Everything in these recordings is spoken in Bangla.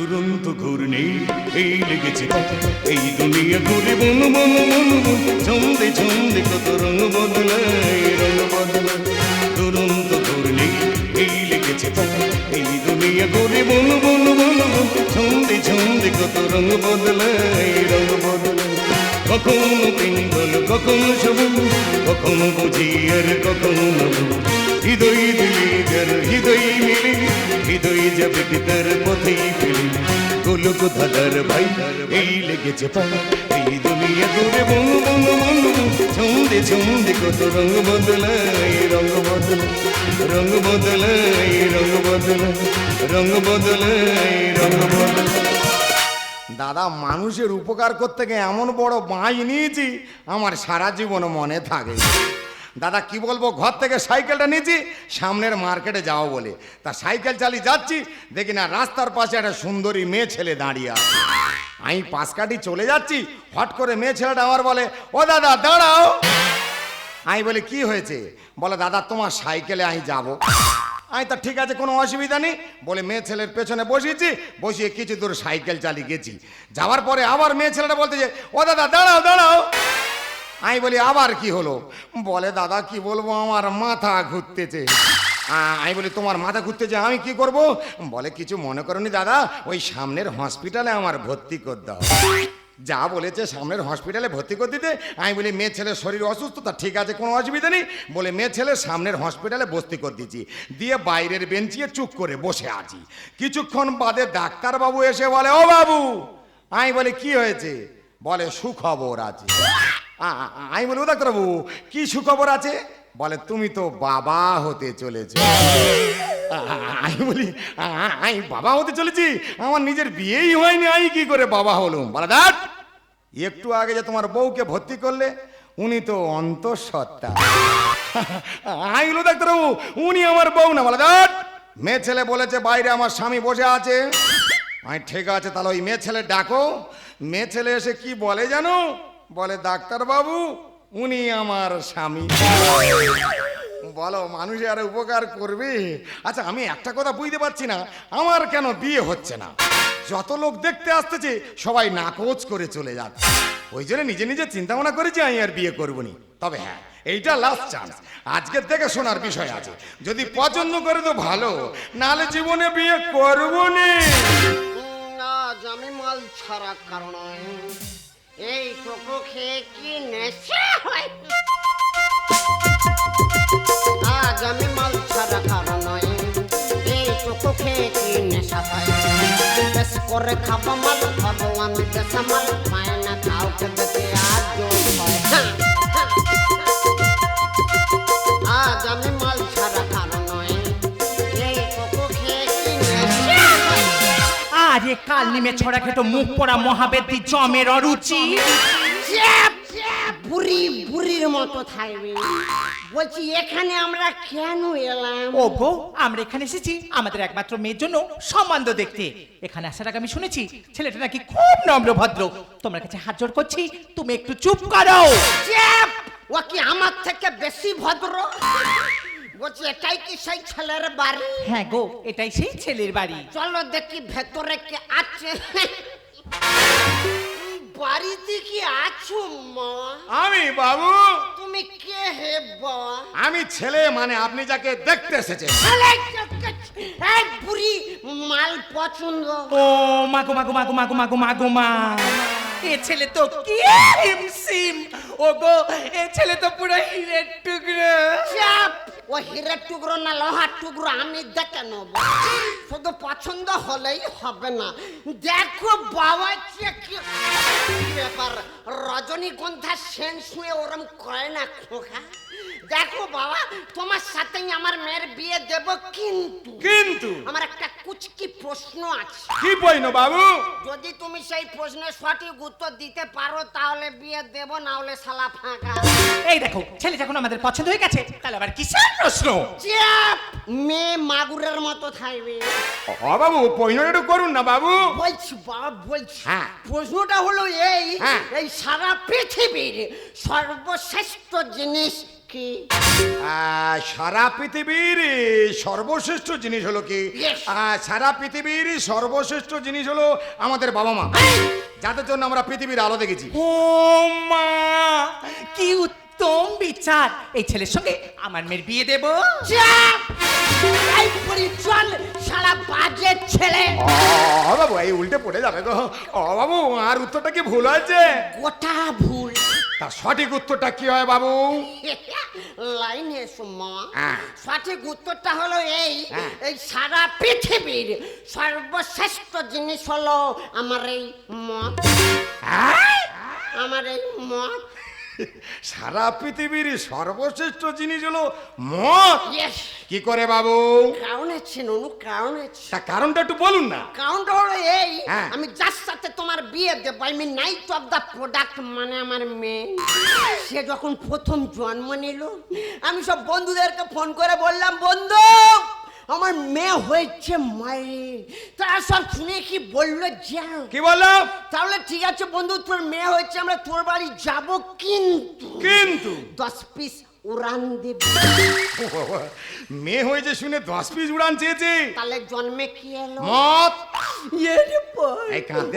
দুরন্ত ঘূর্ণি, এই লেগেছে এই দুনিয়া ঘুরে বন বন বন বন ছন্দে কত রঙ বদলায় রঙ বদলায়। দুরন্ত ঘূর্ণি, এই লেগেছে এই দুনিয়া ঘুরে বন বন বন বন ছন্দে কত রঙ বদলায় রঙ বদলায়। কখনো পিঙ্গল, কখনো সবুজ কখনো বুঝি আর কখনো হৃদয় দিলি যার হৃদয় মিলি, হৃদয় ভাই, এই লেগেছে এই দুনিয়া ঘুরে বনু বনু বনু ছন্দে ছন্দে কত রঙ বদলায় রঙ বদলায় রঙ বদলায়, রঙ রঙ রঙ দাদা, মানুষের উপকার করতে গিয়ে এমন বড় বাঁশ নিয়েছি, আমার সারা জীবন মনে থাকে। দাদা, কি বলব? ঘর থেকে সাইকেলটা নিয়েছি, সামনের মার্কেটে যাও বলে। তা সাইকেল চালিয়ে যাচ্ছি, দেখি না, রাস্তার পাশে একটা সুন্দরী মেয়ে ছেলে দাঁড়িয়ে আছে। আমি পাশ কাটি চলে যাচ্ছি, হট করে মেয়ে ছেলেটা আমার বলে, ও দাদা, দাঁড়াও। আমি বলি, কি হয়েছে? বলে, দাদা, তোমার সাইকেলে আমি যাব। আমি, তা ঠিক আছে, কোনো অসুবিধা নেই। বলে, মেয়ে ছেলের পেছনে বসিয়েছি, বসিয়ে কিছু দূর সাইকেল চালিয়ে গেছি। যাওয়ার পরে আবার মেয়ে ছেলেটা বলতে যে ও দাদা, দাঁড়াও দাঁড়াও। আমি বলি, আবার কি হলো? বলে, দাদা, কি বলব? আমার মাথা ঘুরতেছে। আমি বলি, তোমার মাথা ঘুরতেছে, আমি কি করব? বলে, কিছু মনে করনি দাদা, ওই সামনের হসপিটালে আমার ভর্তি করে দাও। যা বলেছে সামনের হসপিটালে ভর্তি করে দিতে, আমি বলি, মেয়ে ছেলের শরীর অসুস্থ, তা ঠিক আছে, কোনো অসুবিধা নেই। বলে, মেয়ে ছেলে, সামনের হসপিটালে ভর্তি করে দিচ্ছি দিয়ে বাইরের বেঞ্চিয়ে চুপ করে বসে আছি। কিছুক্ষণ বাদে ডাক্তারবাবু এসে বলে, ও বাবু! আমি বলি, কি হয়েছে? বলে, সুখবর আছে। আমি বলি ও ডাক্তারবাবু, কি সুখবর আছে? বলে, তুমি তো বাবা হতে চলেছো। আমি বলি আমি বাবা হতে চলেছি? আমার নিজের বিয়েই হয়নি, আমি কি করে বাবা হলুম? বলে, দেখ, একটু আগে যে তোমার বউকে ভর্তি করলে, উনি তো অন্তঃসত্ত্বা। আমি বলি ডাক্তারবাবু, উনি আমার বউ না, বলে, দেখ, মেয়ে ছেলে বলেছে, বাইরে আমার স্বামী বসে আছে। আমি ঠিক আছে, তাহলে ওই মেয়ে ছেলে ডাকো। মেয়ে ছেলে এসে কি বলে জানো? বলে, ডাক্তারবাবু, উনি আমার স্বামী। বলো, মানুষ আর উপকার করবে? আচ্ছা আমি একটা কথা বুঝতে পারছি না। আমার কেন বিয়ে হচ্ছে না? যত লোক দেখতে আসতেছে, সবাই নাকচ করে চলে যাচ্ছে। ওই জন্য নিজে নিজে চিন্তা ভাবনা করেছি আমি আর বিয়ে করব নি তবে হ্যাঁ এইটা লাস্ট চান্স আজকে দেখে শোনার বিষয় আছে। যদি পছন্দ করে তো ভালো নালে জীবনে বিয়ে করব নি আমি মাল ছাড়া কারণ। এই কোকো খেয়ে কি নেশা হয়? আজ আমি মাল ছাড়া কারণ এই কোকো খেয়ে কি নেশা হয়? বেশ করে খাব মাল খাব আমি দেশা মাল পায় না কাউকে দেখে আজ হয় হ্যাঁ, নেমে ছড়া খেতো মুখ পড়া মহাবেদী জমের অরুচি। চ্যাপ, চ্যাপ, বুড়ি বুড়ির মতো থাকবে। বলছি এখানে আমরা কেন এলাম? ও গো আমরা এখানে এসেছি আমাদের একমাত্র মেয়ের জন্য সম্বন্ধ দেখতে। এখানে আসার আগে আমি শুনেছি ছেলেটা নাকি খুব নম্র ভদ্র। তোমার কাছে হাত জোড় করছি তুমি একটু চুপ করো। চ্যাপ, ও কি আমার থেকে বেশি ভদ্র? বলছি এটাই কি সেই ছেলের বাড়ি? হ্যাঁ গো এটাই সেই ছেলের বাড়ি। চলো দেখি ভেতরে কে আছে। বাড়িতে কি আছো মা? আমি বাবু। তুমি কে হে বা? আমি ছেলে মানে আপনি যাকে দেখতে এসেছেন। ছেলে এই বুড়ি মাল পছন্দ। ও মাগো মাগো মাগো মাগো মাগো মাগো মা এ ছেলে তো কি হিমসিম ও গো এ ছেলে তো পুরো হিরের টুকরো। চাপ। ও হীরের টুকরো না লোহার টুকরো আমি দেখে নেব। শুধু পছন্দ হলেই হবে না। দেখো বাবা যে কি- কি ব্যাপার। রজনীগন্ধা সেন শুয়ে ওরম করে না খোকা। দেখো বাবা তোমার সাথেই আমার মেয়ের বিয়ে দেব কিন্তু। কিন্তু? আমার একটা কুচকি প্রশ্ন আছে। কি বইন বাবু? যদি তুমি সেই প্রশ্নের সঠিক উত্তর দিতে পারো তাহলে বিয়ে দেব না হলে শালা ফাঁকা। এই দেখো ছেলে যখন আমাদের পছন্দ হয়ে গেছে। তাহলে আবার কিসের? প্রশ্ন। চাপ মেয়ে মাগুরের মতো থাকবে। ও বাবু একটু করুন না বাবু। বলছি বাবা বলছি। হ্যাঁ। প্রশ্নটা হলো এই হ্যাঁ। এই সারা পৃথিবীর সর্বশ্রেষ্ঠ জিনিস কি? সারা পৃথিবীর সর্বশ্রেষ্ঠ জিনিস হলো কি? সারা পৃথিবীর সর্বশ্রেষ্ঠ জিনিস হলো আমাদের বাবা মা। যাদের জন্য আমরা পৃথিবীর আলো দেখেছি। ও মা কি উত্তম বিচার। এই ছেলের সঙ্গে আমার মেয়ের বিয়ে দেব! চল সারা বাজে ছেলে। ও বাবু এই উল্টে পড়ে যাবে গো। ও বাবু আর উত্তরটা কি ভুল হয়েছে? গোটা ভুল। তার সঠিক উত্তরটা কি হয় বাবু? লাইনে এসো মামা হ্যাঁ। সঠিক উত্তরটা হলো এই। হ্যাঁ। এই সারা পৃথিবীর সর্বশ্রেষ্ঠ জিনিস হলো আমার এই মত হ্যাঁ? আমার এই মত সারা পৃথিবীর সর্বশ্রেষ্ঠ জিনিস হলো মদ। কি করে বাবু? কারণ আছে ননু কারণ আছে। তা কারণটা একটু বলুন না। কারণটা হলো এই হ্যাঁ। আমি যার সাথে তোমার বিয়ে দেবো আমি নাইট অফ দ্য প্রোডাক্ট মানে আমার মেয়ে। সে যখন প্রথম জন্ম নিল আমি সব বন্ধুদেরকে ফোন করে বললাম বন্ধু আমার মেয়ে হয়েছে মায়ের। তারা সব শুনে কি বলল জানো? কি বলল? তাহলে ঠিক আছে বন্ধু তোর মেয়ে হয়েছে আমরা তোর বাড়ি যাব কিন্তু। কিন্তু? দশ পিস উড়ান দেবে। মেয়ে হয়েছে শুনে দশ পিস উড়ান চেয়েছে। তাহলে জন্মে কি এলো? বাবা। এই কাঁদতে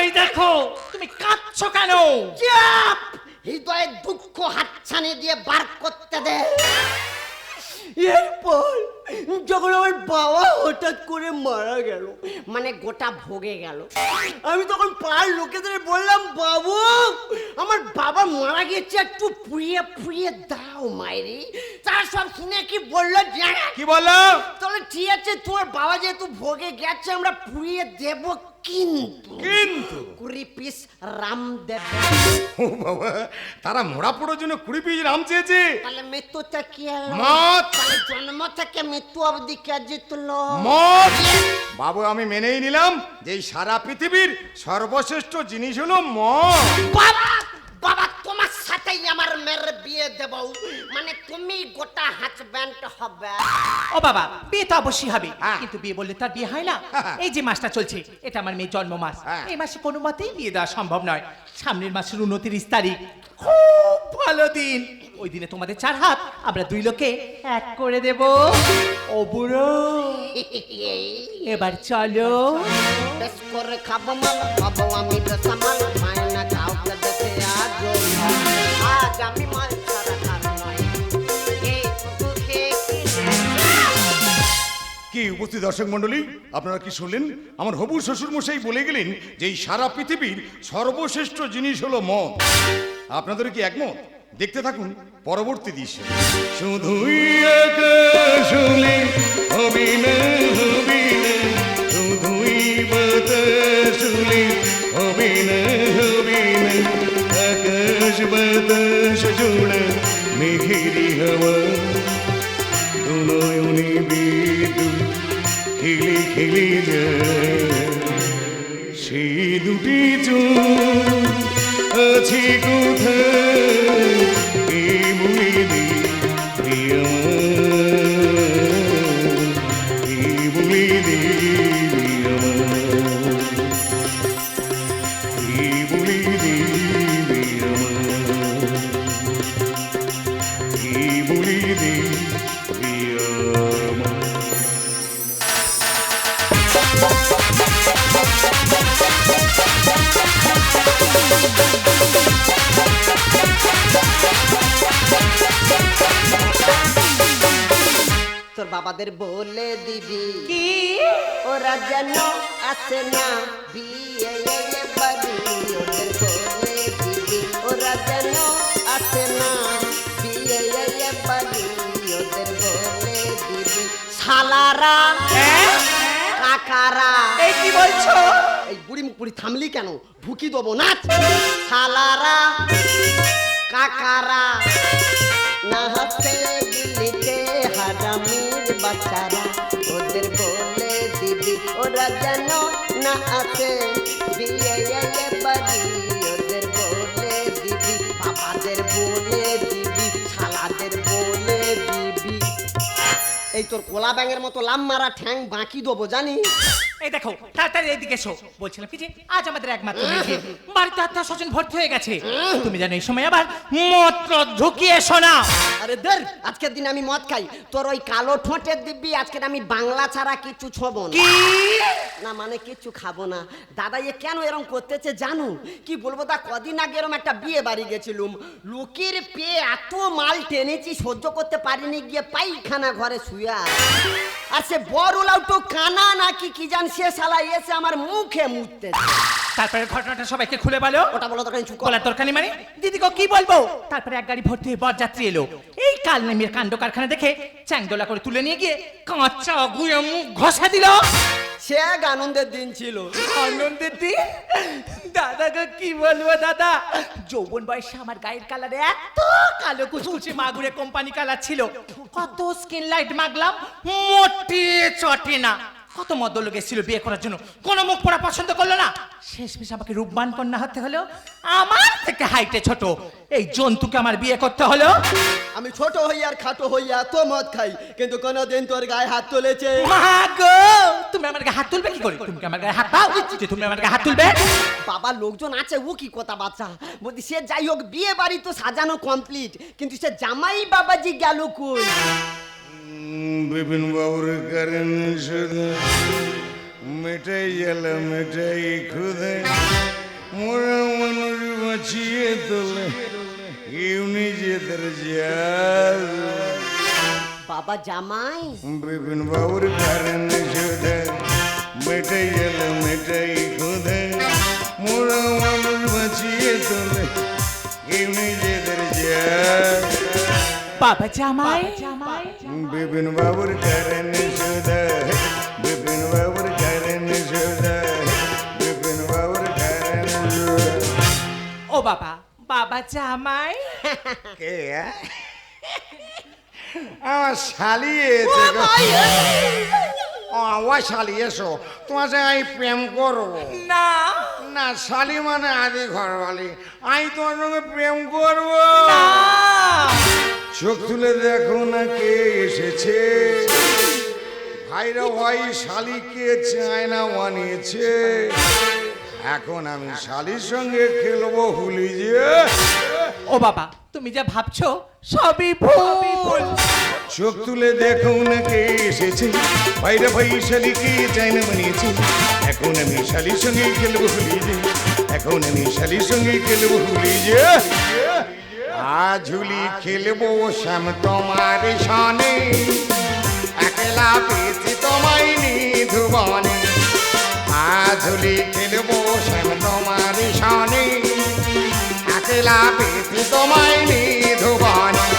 এই দেখো তুমি কাঁদছো কেন? চাপ! হৃদয়ে দুঃখ হাতছানি দিয়ে বার করতে দে। এরপর যখন আমার বাবা হঠাৎ করে মারা গেল মানে গোটা ভোগে গেল আমি তখন পাড়ার লোকেদের বললাম বাবু আমার বাবা মারা গেছে একটু পুড়িয়ে পুড়িয়ে দাও মায়েরি তারা সব শুনে কি বলল কি বলল? তাহলে ঠিক আছে তোর বাবা যেহেতু ভোগে গেছে আমরা পুড়িয়ে দেব কিন্তু কিন্তু। কুড়ি পিস রাম দেবে। ও বাবা তারা মোড়া পড়ার জন্য কুড়ি পিস রাম চেয়েছে। তাহলে মৃত্যু কি মত। তাহলে জন্ম থেকে মৃত্যু অবধি কে জিতলো? মত বাবু আমি মেনেই নিলাম যে সারা পৃথিবীর সর্বশ্রেষ্ঠ জিনিস হলো মদ। বাবা বাবা তোমার আমার মেয়ের বিয়ে দেব। মানে তুমি গোটা হাজব্যান্ড হবে। ও বাবা বিয়ে তো অবশ্যই হবে। হ্যাঁ। কিন্তু বিয়ে বললে তার বিয়ে হয় না। হ্যাঁ। এই যে মাসটা চলছে এটা আমার মেয়ের জন্ম মাস। হ্যাঁ। এই মাসে কোনো মতেই বিয়ে দেওয়া সম্ভব নয়। সামনের মাসের উনত্রিশ তারিখ খুব ভালো দিন। ওই দিনে তোমাদের চার হাত আমরা দুই লোকে এক করে দেব। ও বুড়ো এবার চলো। বেশ করে খাব মাল খাব আমি বেসামাল মায়না কি উপস্থিত দর্শক মন্ডলী আপনারা কি শুনলেন? আমার হবু শ্বশুর মশাই বলে গেলেন যে এই সারা পৃথিবীর সর্বশ্রেষ্ঠ জিনিস হলো মদ। আপনাদের কি একমত? দেখতে থাকুন পরবর্তী দৃশ্য। শুধুই আকাশলে হবি না শুধুই না बदशूळ मिहिरि हवा বাবাদের বলে দিবি। কি? ওরা যেন আসে না বিয়ে বাড়ি ওদের বলে দিবি। ওরা যেন আসে না বিয়ে বাড়ি ওদের বলে দিবি। শালারা কাকারা এই কি বলছো? এই বুড়ি মুখ বুড়ি থামলি কেন? ঢুকি দেবো নাচ শালারা কাকারা না হাতে দিল্লিতে হারামির ওরা যেন না আসে বিয়ে বাড়ি ওদের বলে দিবি। বাবাদের বলে তোর কোলা ব্যাঙের মতো লাম মারা ঠ্যাং বাঁকি দেবো জানি। এই দেখো তাড়াতাড়ি এদিকে এসো। বলছিলাম কি যে আজ আমাদের একমাত্র মেয়ে বাড়িতে আত্মীয় স্বজন ভর্তি হয়ে গেছে। তুমি জানো এই সময় আবার মন্ত্র ঢুকিয়ে এসো না। আরে দের আজকের দিন আমি মদ খাই। তোর ওই কালো ঠোঁটের দিব্যি আজকের আমি বাংলা ছাড়া কিচ্ছু ছোবো না। না মানে কিচ্ছু খাব না। দাদা এ কেন এরম করতেছে জানো কি বলব তা কদিন আগে এরম একটা বিয়ে বাড়ি গেছিলুম। লোকের পেয়ে এত মাল টেনেছি সহ্য করতে পারিনি গিয়ে পাইখানা ঘরে শুয়ে আছে। আর সে বড় লাউটো কানা নাকি কি জান সে সালাই এসে আমার মুখে মুততে তারপরে ঘটনাটা সবাইকে খুলে বলো। ওটা বলো তোকে চুপ। বলার দরকার মানে? দিদি কি বলব? তারপরে এক গাড়ি ভর্তি হয়ে বরযাত্রী এলো। এই কাল নেমের কাণ্ড কারখানা দেখে চ্যাংদোলা করে তুলে নিয়ে গিয়ে কাঁচা গুয়ে মুখ ঘষা দিল। সে এক আনন্দের দিন ছিল। আনন্দের দিন? দাদা গো কি বলব দাদা? যৌবন বয়সে আমার গায়ের কালারে এত কালো কুচকুচে মাগুরে কোম্পানি কালার ছিল। কত স্কিন লাইট মাগলাম মোটে চটে না। কত মদ্য লোক এসেছিল বিয়ে করার জন্য? কোনো মুখ পড়া পছন্দ করল না? শেষমেশ আমাকে রূপবান কন্যা হতে হলো। আমার থেকে হাইটে ছোট। এই জন্তুকে আমার বিয়ে করতে হলো। আমি ছোট হই আর খাটো হইয়া তো মদ খাই কিন্তু কোনোদিন তোর গায়ে হাত তুলেছে। মা গো তুমি আমার গায়ে হাত তুলবে কি করে? তুমি কি আমার গায়ে হাত পাও? যে তুমি আমার গায়ে হাত তুলবে? বাবা লোকজন আছে ও কি কথা বাচ্চা বলছি সে যাই হোক বিয়ে বাড়ি তো সাজানো কমপ্লিট কিন্তু সে জামাই বাবাজি গেল কই? বিপিন বাবুর কারণ শুধু মেটাই গেল মেটাই খুদে। মোরা মানুষ বাঁচিয়ে তোলে কেউ নিজেদের জাল। বাবা জামাই। বিপিন বাবুর কারণ শুধু মেটাই গেল মেটাই খুদে। মোরা মানুষ বাঁচিয়ে তোলে কেউ নিজেদের জাল। বাবা জামাই। বিপিন বাবুর কারণ সুদা বিপিন বাবুর কারণ সুদা বিপিন বাবুর কারণ ও বাবা বাবা জামাই কে? আমার শালি এসে ও শালি এসো তোমার সঙ্গে আমি প্রেম করব না না শালি মানে আদি ঘরবালি আমি তোমার সঙ্গে প্রেম করব না চোখ তুলে দেখো না কে এসেছে। ভাইরা ভাই শালিকে চায় না বানিয়েছে। এখন আমি শালির সঙ্গে খেলব হুলি যে। ও বাবা তুমি যা ভাবছ সবই ভুল। চোখ তুলে দেখো না কে এসেছে। ভাইরা ভাই শালিকে চাই না বানিয়েছে। এখন আমি শালির সঙ্গে খেলব হুলি যে। এখন আমি শালির সঙ্গে খেলব হুলি যে। ঝুলি খেলব শ্যাম তোমার সনে। একলা পেয়েছি তোমায় আ ঝুলি খেলব শ্যাম তোমার সনে। একলা পেয়েছি তোমায় নিধুবনে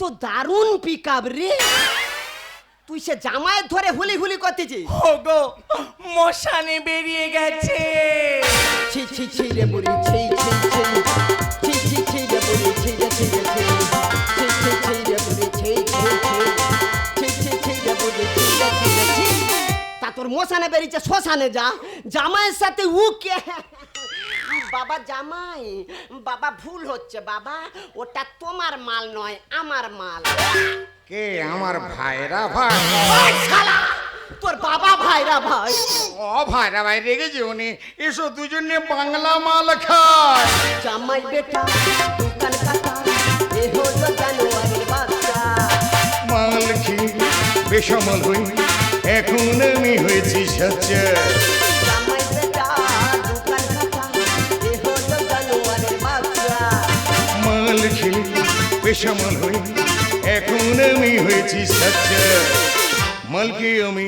তো দারুণ পিক রে তুই সে জামাইয়ের ধরে হুলি হুলি করতেছিস ওগো মশানে বেরিয়ে গেছে ছি ছি ছি রে বুড়ি ছি ছি ছি ছি ছি ছি রে বুড়ি ছি রে ছি রে ছি ছি ছি ছি রে বুড়ি ছি ছি ছি ছি ছি ছি রে বুড়ি ছি রে ছি রে ছি তা তোর মশানে বেরিয়েছে শ্মশানে যা জামাইয়ের সাথে উ কে বাবা জামাই বাবা ভুল হচ্ছে বাবা ওটা তোমার মাল নয় আমার মাল। কে আমার ভাইরা ভাই? ওই শালা! তোর বাবা ভাইরা ভাই। ও ভাইরা ভাই রেগেছে উনি। এসো দুজনে বাংলা মাল খায়। জামাই বেটা দোকান কাটা এ হলো জানুয়ারির বাচ্চা। মাল খেয়ে বেসামাল হই এখন আমি হয়েছি সচ্চা। বেসামাল হই এখন আমি হয়েছি সচ্চা মালকে আমি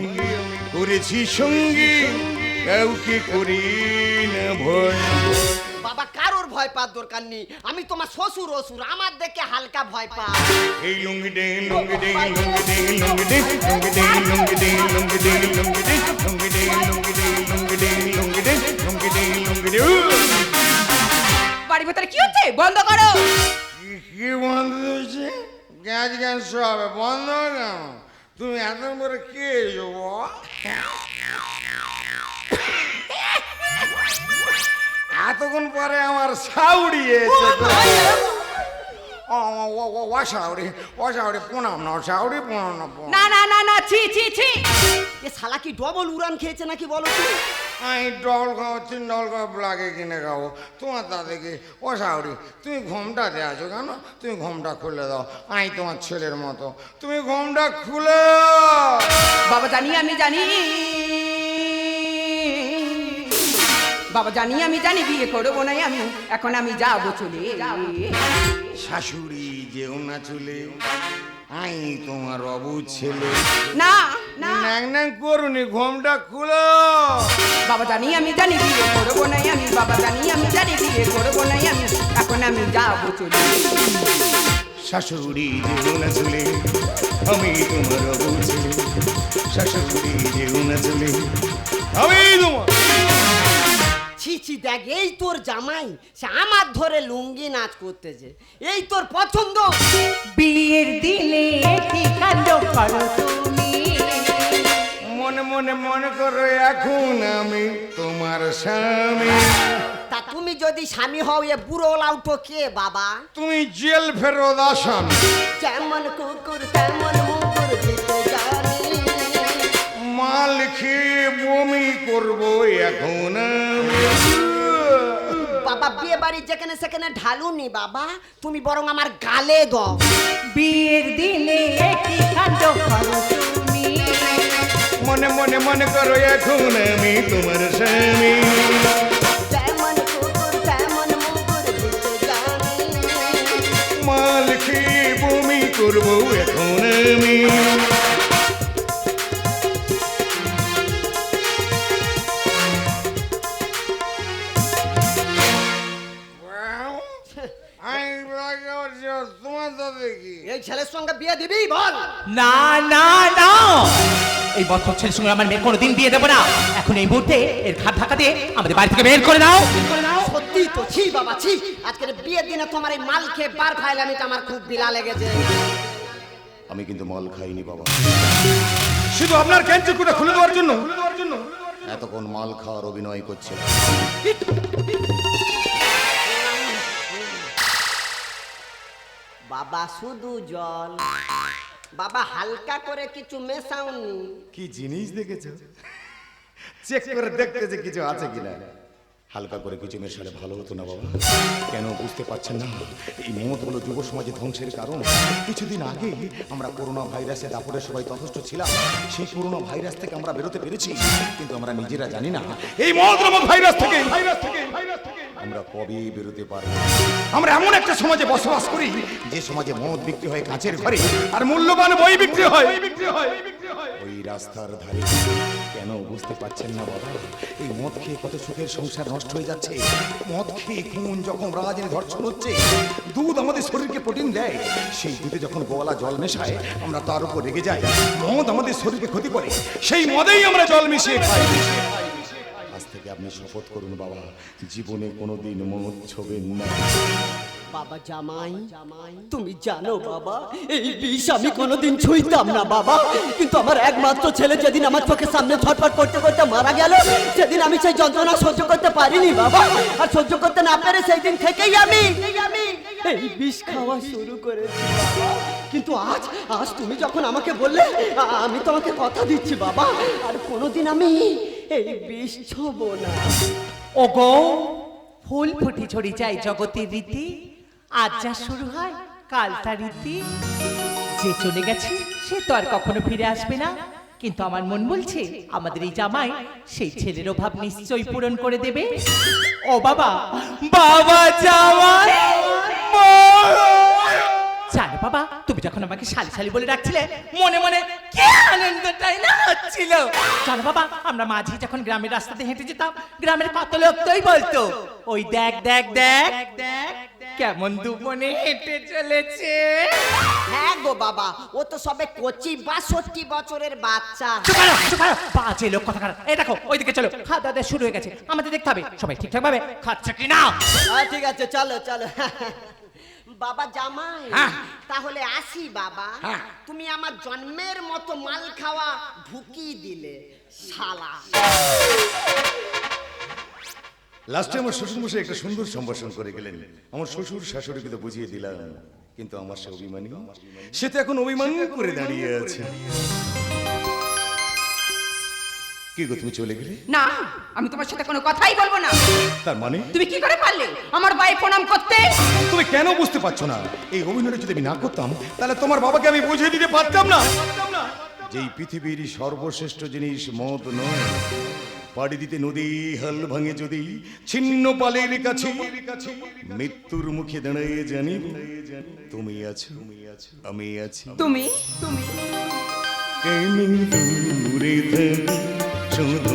করেছি সঙ্গী কাউকে করি না ভয় বাবা কারোর ভয় পাওয়ার দরকার নেই আমি তোমার শ্বশুর অসুর আমার দেখে হালকা ভয় পা এই লুঙ্গি ডে লুঙ্গি ডে লুঙ্গি ডে লুঙ্গি ডে লুঙ্গি ডে লুঙ্গি ডে লুঙ্গি ডে লুঙ্গি ডে লুঙ্গি ডে লুঙ্গি ডে লুঙ্গি ডে লুঙ্গি ডে লুঙ্গি ডে লুঙ্গি ডে বাড়ির ভেতরে কি হচ্ছে বন্ধ করো কি- বন্ধ হয়েছে গ্যাস গ্যাস হবে বন্ধ কেন তুমি এত করে কে এতক্ষণ পরে আমার সাউরি এসে ও ও প্রণাম না না না না না, ছি ছি ছি। এ শালা কি ডবল উড়ান খেয়েছে নাকি বলো তো? আমি ডবল খাব তিন ডবল খাব লাগে কিনে খাব তোমার দাদাকে ও সাউরি তুমি ঘোমটা দিয়ে আছো কেন? তুমি ঘোমটা খুলে দাও। আমি তোমার ছেলের মতো। তুমি ঘোমটা খুলে বাবা জানি আমি জানি। বাবা জানি আমি জানি বিয়ে করব না আমি। এখন আমি যাব চলে। শাশুড়ি যেও না চলে। আই তোমার অবু ছেলে। না। ন্যাং ন্যাং করুনি ঘোমটা খুলো। বাবা জানি আমি জানি বিয়ে করব না আমি বাবা জানি আমি জানি বিয়ে করব না আমি এখন আমি যাব চলে। শাশুড়ি যেও না চলে আমি তোমার শাশুড়ি যেও না চলে আমি তোমার। ছি ছি দেখ এই তোর জামাই সে আমার ধরে লুঙ্গি নাচ করতেছে। এই তোর পছন্দ? বিয়ের দিনে কি কাণ্ড করো তুমি। মনে মনে মনে করো এখন আমি তোমার স্বামী। তা তুমি যদি স্বামী হও এ বুড়ো লাউটো কে বাবা? তুমি জেল ফেরত আসামি। যেমন কুকুর তেমন দিতে জানি। মাল খেয়ে বমি করব এখন আমি। বাবা বিয়ে বাড়ি যেখানে সেখানে ঢালুনি বাবা। তুমি বরং আমার গালে দাও। বিয়ের দিনে কি কাণ্ড করো তুমি মনে মনে মনে করো এখন আমি তোমার স্বামী। যেমন কুকুর তেমন মুকুর দিতে জানি। মাল খেয়ে বমি করব এখন আমি। ছেলের সঙ্গে বিয়ে দিবি বল। না না না। এই বছর ছেলের সঙ্গে আমার মেয়ে কোনোদিন বিয়ে দেবো না। এখন এই মুহূর্তে এর ঘাট ধাক্কা দিয়ে আমাদের বাড়ি থেকে বের করে দাও সত্যি তো ছি বাবা ছি। আজকের বিয়ের দিনে তোমার এই মাল খেয়ে বার ফাইলামিটা আমার খুব বিলা লেগেছে। আমি কিন্তু মাল খাইনি বাবা। শুধু আপনার ক্যান্সারকুটা খুলে দেওয়ার জন্য। এতক্ষণ মাল খাওয়ার অভিনয় করছে। বাবা শুধু জল। বাবা হালকা করে কিছু মেশাওনি। কি জিনিস দেখেছ? চেক করে দেখতে যে কিছু আছে কিনা। হালকা করে কিছু মেশালে ভালো হতো না বাবা। কেন বুঝতে পারছেন না? এই মত হলো যুব সমাজে ধ্বংসের কারণ। কিছুদিন আগে আমরা করোনা ভাইরাসের দাপটে সবাই যথেষ্ট ছিলাম। সেই করোনা ভাইরাস থেকে আমরা বেরোতে পেরেছি। কিন্তু আমরা নিজেরা জানি না। এই নামক ভাইরাস থেকে ভাইরাস থেকে আমরা কবে বেরোতে পারব আমরা এমন একটা সমাজে বসবাস করি, যে সমাজে মদ বিক্রি হয় কাঁচের ঘরে, আর মূল্যবান বই বিক্রি হয়। ওই রাস্তার ধারে। কেন বুঝতে পারছেন না বাবা? এই মদ খেয়ে কত সুখের সংসার নষ্ট হয়ে যাচ্ছে। মদ খেয়ে খুন যখন রাজনী ধর্ষণ হচ্ছে, দুধ আমাদের শরীরকে প্রোটিন দেয়। সেই দুধে যখন গোয়ালা জল মেশায়, আমরা তার উপর রেগে যাই। মদ আমাদের শরীরকে ক্ষতি করে। সেই মদেই আমরা জল মিশিয়ে খাই। আজ থেকে আপনি শপথ করুন বাবা, জীবনে কোনোদিন মদ ছবেন না। বাবা জামাই জামাই। তুমি জানো বাবা এই বিষ আমি কোনোদিন ছুঁইতাম না বাবা। কিন্তু আমার একমাত্র ছেলে যেদিন আমার চোখের সামনে ছটফট করতে করতে মারা গেল সেদিন আমি সেই যন্ত্রণা সহ্য করতে পারিনি বাবা। আর সহ্য করতে না পেরে সেই দিন থেকেই আমি এই বিষ খাওয়া শুরু করেছি কিন্তু আজ আজ তুমি যখন আমাকে বললে আমি তোমাকে কথা দিচ্ছি বাবা। আর কোনোদিন আমি এই বিষ ছোবো না। ওগো ফুল ফুটি ছড়ি যায় জগতের রীতি। আজ যা শুরু হয় কাল তার রীতি। যে চলে গেছে সে তো আর কখনো ফিরে আসবে না। কিন্তু আমার মন বলছে আমাদের এই জামাই সেই ছেলের অভাব নিশ্চয়ই পূরণ করে দেবে। ও বাবা! বাবা জামাই! জানো বাবা তুমি যখন আমাকে শালি শালি বলে ডাকছিলে মনে মনে কি আনন্দটাই না হচ্ছিল। জানো বাবা আমরা মাঝি যখন গ্রামের রাস্তাতে হেঁটে যেতাম গ্রামের কত লোক তোই বলতো ওই দেখ দেখ দেখ দেখ কেমন দুপনে হেঁটে চলেছে? হ্যাঁ গো বাবা ও তো সবে কচি বাষট্টি বছরের বাচ্চা। চুপ করো, চুপ করো। বাজে লোক কথা খারাপ এই দেখো ওইদিকে চলো। খাওয়া দাওয়া শুরু হয়ে গেছে। আমাদের দেখতে হবে। সবাই ঠিকঠাক ভাবে খাচ্ছে কি না? ঠিক আছে চলো চলো। বাবা জামাই হ্যাঁ। তাহলে আসি বাবা। হ্যাঁ। তুমি আমার জন্মের মতো মাল খাওয়া ঢুকি দিলে শালা। লাস্টে আমার শ্বশুর মশাই একটা সুন্দর সম্ভাষণ করে গেলেন। আমার শ্বশুর শাশুড়িকে তো বুঝিয়ে দিলাম কিন্তু আমার সে অভিমানী সে তো এখন অভিমান করে দাঁড়িয়ে আছে। কি গো তুমি চলে গেলে? না আমি তোমার সাথে কোনো কথাই বলব না। তার মানে? তুমি কি করে পারলে? আমার ভাই প্রণাম করতে? তুমি কেন বুঝতে পারছ না? এই অভিনয়টা যদি আমি না করতাম তাহলে তোমার বাবাকে আমি বুঝিয়ে দিতে পারতাম না। যেই পৃথিবীর সর্বশ্রেষ্ঠ জিনিস মদ নয় পাড়ি দিতে নদী হাল ভাঙে যদি ছিন্ন পালের কাছে মৃত্যুর মুখে দাঁড়িয়ে জানি তুমি আছো আমি আছি। তুমি? তুমি? কেন দূরে শুধু